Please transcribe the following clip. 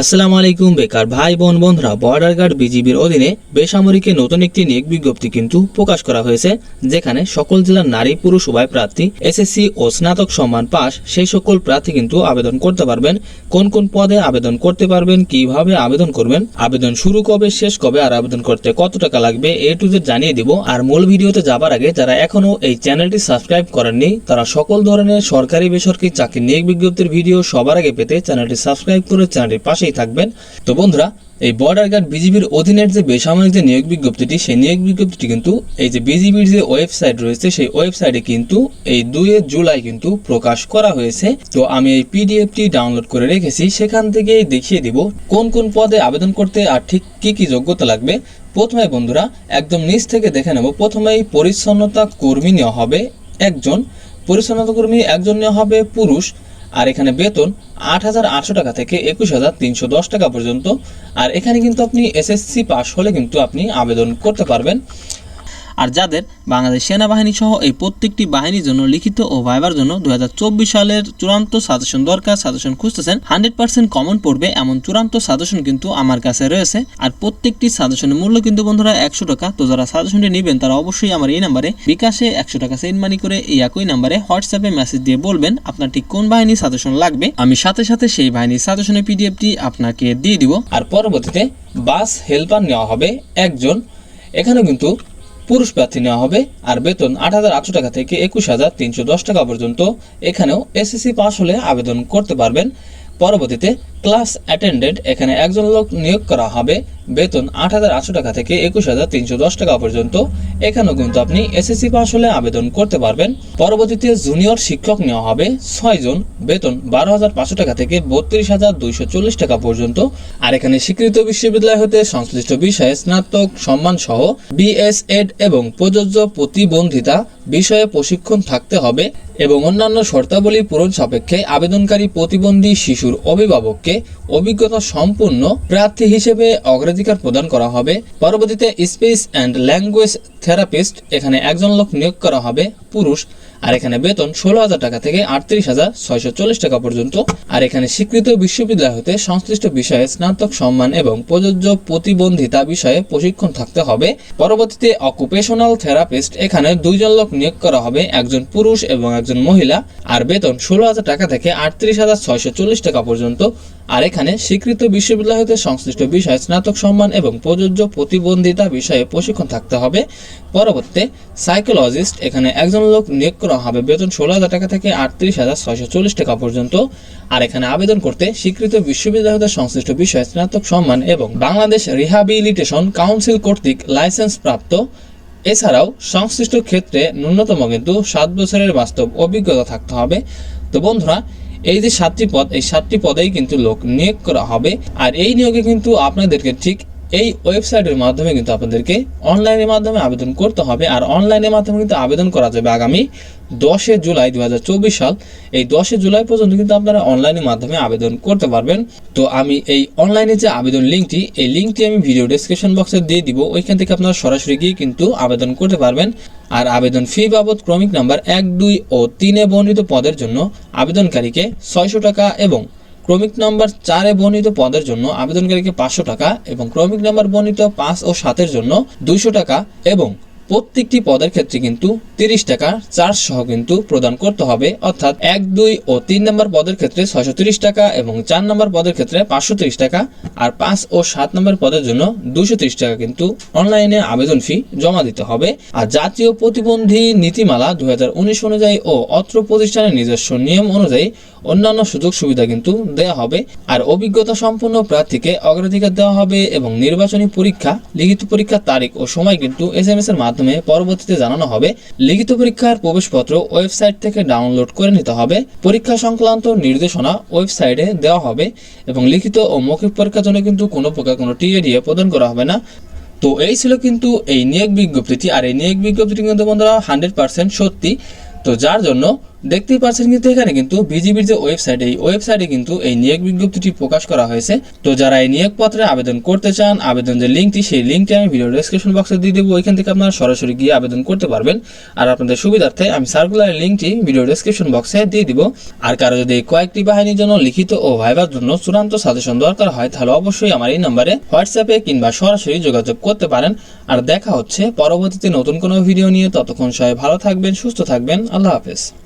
আসসালামু আলাইকুম, বেকার ভাই, বোন, বন্ধুরা। বর্ডার গার্ড বিজিবির অধীনে বেসামরিকে নতুন একটি নিয়োগ বিজ্ঞপ্তি কিন্তু প্রকাশ করা হয়েছে, যেখানে সকল জেলার নারী, পুরুষ, উভয় প্রার্থী, এসএসসি ও স্নাতক সম্মান পাস সেই সকল প্রার্থী কিন্তু আবেদন করতে পারবেন। কোন কোন পদে আবেদন করতে পারবেন, কীভাবে আবেদন করবেন, আবেদন শুরু কবে, শেষ কবে, আর আবেদন করতে কত টাকা লাগবে, এ টু জেড জানিয়ে দিব। আর মূল ভিডিওতে যাবার আগে যারা এখনও এই চ্যানেলটি সাবস্ক্রাইব করেননি, তারা সকল ধরনের সরকারি বেসরকারি চাকরির নিয়োগ বিজ্ঞপ্তির ভিডিও সবার আগে পেতে চ্যানেলটি সাবস্ক্রাইব করে চ্যানেলটির পাশেই থাকবেন। তো বন্ধুরা, এই বর্ডার গার্ড বিজিবির অধীনের যে বেসামরিক যে নিয়োগ বিজ্ঞপ্তিটি, সেই নিয়োগ বিজ্ঞপ্তিটি কিন্তু এই যে বিজিবির যে ওয়েবসাইট রয়েছে, সেই ওয়েবসাইটে কিন্তু এই দুই জুলাই কিন্তু প্রকাশ করা হয়েছে। তো আমি এই পিডিএফটি ডাউনলোড করে রেখেছি। সেখান থেকেই দেখিয়ে দিব কোন কোন পদে আবেদন করতে আর ঠিক কি কি যোগ্যতা লাগবে। প্রথমে বন্ধুরা, একদম নিচ থেকে দেখে নেব। প্রথমেই পরিচ্ছন্নতা কর্মী নেওয়া হবে একজন। পরিচ্ছন্নতা কর্মী একজন নেওয়া হবে পুরুষ। আর এখানে বেতন আট হাজার আটশো টাকা থেকে একুশ হাজার তিনশো দশ টাকা পর্যন্ত। আর এখানে কিন্তু আপনি এসএসসি পাস হলে কিন্তু আপনি আবেদন করতে পারবেন। আর যাদের বাংলাদেশ সেনাবাহিনী সহ এই প্রত্যেকটি বাহিনীর জন্য লিখিত ও ভাইবার জন্য দুই হাজার চব্বিশ সালের চূড়ান্ত সাজেশন দরকার, সাজেশন খুঁজতেছেন, হান্ড্রেড পার্সেন্ট কমন পড়বে এমন চূড়ান্ত সাজেশন কিন্তু আমার কাছে রয়েছে। আর প্রত্যেকটি সাজেশনের মূল্য কিন্তু বন্ধুরা একশো টাকা, তো যারা সাজেশনটি নেবেন তারা অবশ্যই আমার এই নাম্বারে বিকাশে একশো টাকা সেন্ড মানি করে এই একই নাম্বারে হোয়াটসঅ্যাপে মেসেজ দিয়ে বলবেন আপনার ঠিক কোন বাহিনী সাজেশন লাগবে। আমি সাথে সাথে সেই বাহিনীর সাজেশনের পিডিএফটি আপনাকে দিয়ে দিব। আর পরবর্তীতে বাস হেল্পার নেওয়া হবে একজন। এখানেও কিন্তু পুরুষ প্রার্থী নেওয়া হবে আর বেতন আট হাজার আটশো টাকা থেকে একুশ হাজার তিনশো দশ টাকা পর্যন্ত। এখানেও এসএসসি পাস হলে আবেদন করতে পারবেন। পরবর্তীতে ক্লাস অ্যাটেন্ডেন্ট এখানে একজন লোক নিয়োগ করা হবে। বেতন আট হাজার আটশো টাকা থেকে একুশ হাজার তিনশো দশ টাকা পর্যন্ত। এখানেও কিন্তু আপনি এসএসসি পাস হলে আবেদন করতে পারবেন। পরবর্তীতে জুনিয়র শিক্ষক নেওয়া হবে। ছয় জন। বেতন বারো হাজার পাঁচশো টাকা থেকে বত্রিশ হাজার দুইশো চল্লিশ টাকা পর্যন্ত। আর এখানে স্বীকৃত বিশ্ববিদ্যালয় হতে সংশ্লিষ্ট বিষয়ে স্নাতক সম্মান সহ বিএসএড এবং প্রযোজ্য প্রতিবন্ধিতা বিষয়ে প্রশিক্ষণ থাকতে হবে এবং অন্যান্য শর্তাবলী পূরণ সাপেক্ষে আবেদনকারী প্রতিবন্ধী শিশুর অভিভাবককে que অভিজ্ঞতা সম্পূর্ণ প্রার্থী হিসেবে অগ্রাধিকার প্রদান করা হবে। পরবর্তীতে স্পেস অ্যান্ড ল্যাঙ্গুয়েজ থেরাপিস্ট, এখানে একজন লোক নিয়োগ করা হবে, পুরুষ, আর এখানে বেতন ষোলো হাজার টাকা থেকে আটত্রিশ হাজার ছয়শো চল্লিশ টাকা পর্যন্ত। আর এখানে স্বীকৃত বিশ্ববিদ্যালয় হতে সংশ্লিষ্ট বিষয়ে স্নাতক সম্মান এবং প্রযোজ্য প্রতিবন্ধিতা বিষয়ে প্রশিক্ষণ থাকতে হবে। পরবর্তীতে অকুপেশনাল থেরাপিস্ট, এখানে দুইজন লোক নিয়োগ করা হবে, একজন পুরুষ এবং একজন মহিলা। আর বেতন ষোলো হাজার টাকা থেকে আটত্রিশ হাজার ছয়শো চল্লিশ টাকা পর্যন্ত। আর এখানে স্বীকৃত বিশ্ববিদ্যালয় হতে সংশ্লিষ্ট বিষয়ে স্নাতক সম্মান এবং প্রযোজ্য প্রতিবন্ধিতা বিষয়ে প্রশিক্ষণ থাকতে হবে। পরবর্তীতে সাইকোলজিস্ট, এখানে একজন লোক নিয়োগ করা হবে বেতন ষোলো হাজার টাকা থেকে আটত্রিশ হাজার ছয়শো চল্লিশ টাকা পর্যন্ত। আর এখানে আবেদন করতে স্বীকৃত বিশ্ববিদ্যালয় হতে সংশ্লিষ্ট বিষয়ে স্নাতক সম্মান এবং বাংলাদেশ রিহাবিলিটেশন কাউন্সিল কর্তৃক লাইসেন্স প্রাপ্ত। এছাড়াও সংশ্লিষ্ট ক্ষেত্রে ন্যূনতম কিন্তু সাত বছরের বাস্তব অভিজ্ঞতা থাকতে হবে। তো বন্ধুরা এই যে সাতটি পদ, এই সাতটি পদেই কিন্তু লোক নিয়োগ করা হবে। আর এই নিয়োগে কিন্তু আপনাদেরকে ঠিক এই ওয়েবসাইটের মাধ্যমে কিন্তু আপনাদেরকে অনলাইনের মাধ্যমে আবেদন করতে হবে। আর অনলাইনের মাধ্যমে কিন্তু আবেদন করা যাবে আগামী দশে জুলাই দু হাজার চব্বিশ সাল। এই দশে জুলাই পর্যন্ত কিন্তু আপনারা অনলাইনের মাধ্যমে আবেদন করতে পারবেন। তো আমি এই অনলাইনে যে আবেদন লিঙ্কটি, এই লিঙ্কটি আমি ভিডিও ডেসক্রিপশন বক্সে দিয়ে দিব। ওইখান থেকে আপনারা সরাসরি গিয়ে কিন্তু আবেদন করতে পারবেন। আর আবেদন ফি বাবদ ক্রমিক নাম্বার এক, দুই ও তিনে বর্ণিত পদের জন্য আবেদনকারীকে ছয়শো টাকা এবং ক্রমিক নাম্বার চারে বর্ণিত পদের জন্য আবেদনকারীকে পাঁচশো টাকা এবং ক্রমিক নাম্বার বর্ণিত পাঁচ ও সাতের জন্য দুইশো টাকা এবং প্রত্যেকটি পদের ক্ষেত্রে কিন্তু তিরিশ টাকা চার্জ সহ কিন্তু প্রদান করতে হবে। অর্থাৎ এক, দুই ও তিন নম্বর পদের ক্ষেত্রে ছয়শো তিরিশ টাকা এবং চার নম্বর পদের ক্ষেত্রে পাঁচশো তিরিশ টাকা আর পাঁচ ও সাত নম্বর পদের জন্য দুশো তিরিশ টাকা কিন্তু অনলাইনে আবেদন ফি জমা দিতে হবে। আর জাতীয় প্রতিবন্ধী নীতিমালা দুই হাজার উনিশ অনুযায়ী ও অত্র প্রতিষ্ঠানের নিজস্ব নিয়ম অনুযায়ী অন্যান্য সুযোগ সুবিধা কিন্তু দেওয়া হবে। আর অভিজ্ঞতা সম্পন্ন প্রার্থীকে অগ্রাধিকার দেওয়া হবে এবং নির্বাচনী পরীক্ষা, লিখিত পরীক্ষার তারিখ ও সময় কিন্তু এস এম এস এর মাধ্যমে পরবর্তীতে জানানো হবে। লিখিত পরীক্ষার প্রবেশপত্র ওয়েবসাইট থেকে ডাউনলোড করে নিতে হবে। পরীক্ষা সংক্রান্ত নির্দেশনা ওয়েবসাইটে দেওয়া হবে এবং লিখিত ও মৌখিক পরীক্ষার জন্য কিন্তু কোনো প্রকার কোনো টিএডিএ প্রদান করা হবে না। তো এই ছিল কিন্তু এই নিয়োগ বিজ্ঞপ্তিটি। আর এই নিয়োগ বিজ্ঞপ্তিটি কিন্তু বন্ধুরা হান্ড্রেড পার্সেন্ট সত্যি। তো যার জন্য দেখতেই পাচ্ছেন কিন্তু এখানে কিন্তু বিজিবির যে ওয়েবসাইট, এই ওয়েবসাইটে কিন্তু এই নিয়োগ বিজ্ঞপ্তিটি প্রকাশ করা হয়েছে। তো যারা এই নিয়োগ পত্রে আবেদন করতে চান, আবেদন যে লিঙ্কটি, সেই লিঙ্কটি আমি ভিডিও ডেসক্রিপশন বক্সে দিয়ে দেবো। ওইখান থেকে আপনারা সরাসরি গিয়ে আবেদন করতে পারবেন। আর আপনাদের সুবিধার্থে আমি সার্কুলার লিঙ্কটি ভিডিও ডেসক্রিপশন বক্সে দিয়ে দিব। আর কারও যদি কয়েকটি বাহিনীর জন্য লিখিত ও ভাইবার জন্য চূড়ান্ত সাজেশন দরকার হয়, তাহলে অবশ্যই আমার এই নাম্বারে হোয়াটসঅ্যাপে কিংবা সরাসরি যোগাযোগ করতে পারেন। আর দেখা হচ্ছে পরবর্তীতে নতুন কোনো ভিডিও নিয়ে। ততক্ষণ সবাই ভালো থাকবেন, সুস্থ থাকবেন। আল্লাহ হাফেজ।